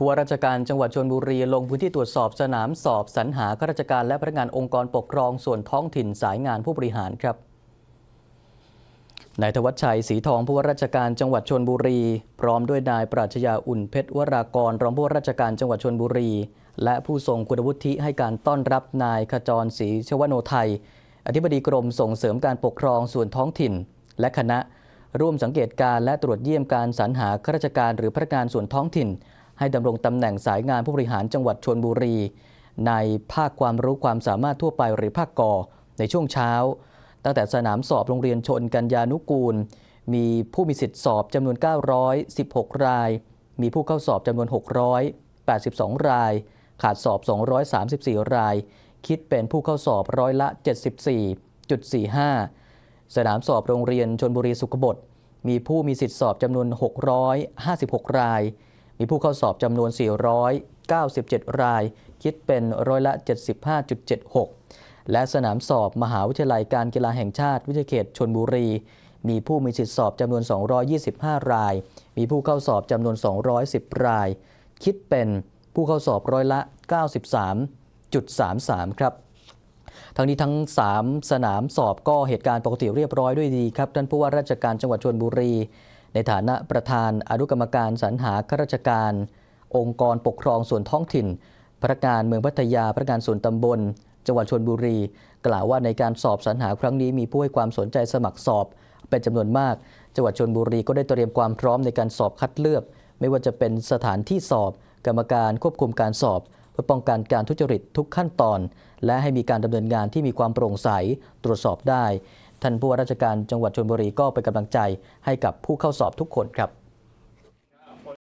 ผู้ว่าราชการจังหวัดชลบุรีลงพื้นที่ตรวจสอบสนามสอบสรรหาข้าราชการและพนักงานองค์กรปกครองส่วนท้องถิ่นสายงานผู้บริหารครับนายธวัชชัยศรีทองผู้ว่าราชการจังหวัดชลบุรี พร้อมด้วยนายปราชญาอุ่นเพชรวรากรรองผู้ว่าราชการจังหวัดชลบุรี และผู้ทรงคุณวุฒิให้การต้อนรับนายขจรศรีชวโนไทย อธิบดีกรมส่งเสริมการปกครองส่วนท้องถิ่น และคณะ ร่วมสังเกตการและตรวจเยี่ยมการสรรหาข้าราชการหรือพนักงานส่วนท้องถิ่น ให้ดำรงตำแหน่งสายงานผู้บริหารจังหวัดชนบุรี ในภาคความรู้ความสามารถทั่วไปหรือภาคกอในช่วงเช้า ตั้งแต่สนามสอบโรงเรียนชนกัญญานุกูล มีผู้มีสิทธิสอบจำนวน 916 ราย มีผู้เข้าสอบจำนวน 682 ราย ขาดสอบ 234 ราย คิดเป็นผู้เข้าสอบร้อยละ 74.45 สนามสอบโรงเรียนชนบุรีสุขบดมีผู้มีสิทธิสอบจำนวน 656 ราย มีผู้เข้าสอบจำนวน 497 ราย คิดเป็นร้อยละ 75.76 และสนามสอบมหาวิทยาลัยการกีฬาแห่งชาติวิทยาเขตชนบุรี มีผู้มีสิทธิสอบจำนวน 225 ราย มีผู้เข้าสอบจำนวน 210 ราย คิดเป็นผู้เข้าสอบร้อยละ 93.33 ครับทั้งนี้ทั้ง 3 สนามสอบก็เหตุการณ์ปกติเรียบร้อยด้วยดีครับ ท่านผู้ว่าราชการจังหวัดชลบุรี ในฐานะประธานอนุกรรมการสรรหาข้าราชการ องค์กรปกครองส่วนท้องถิ่น พนักงานเมืองพัทยาพนักงานส่วนตำบล จังหวัดชลบุรี กล่าวว่าในการสอบสรรหาครั้งนี้มีผู้ให้ความสนใจสมัครสอบ เป็นจำนวนมาก จังหวัดชลบุรีก็ได้เตรียมความพร้อมในการสอบคัดเลือก ไม่ว่าจะเป็นสถานที่สอบ กรรมการควบคุมการสอบเพื่อป้องกันการทุจริตทุกขั้นตอน และให้มีการดำเนินงานที่มีความโปร่งใสตรวจสอบได้ ท่านผู้ว่าราชการจังหวัดชลบุรีก็เป็นกำลังใจให้กับผู้เข้าสอบทุกคนครับ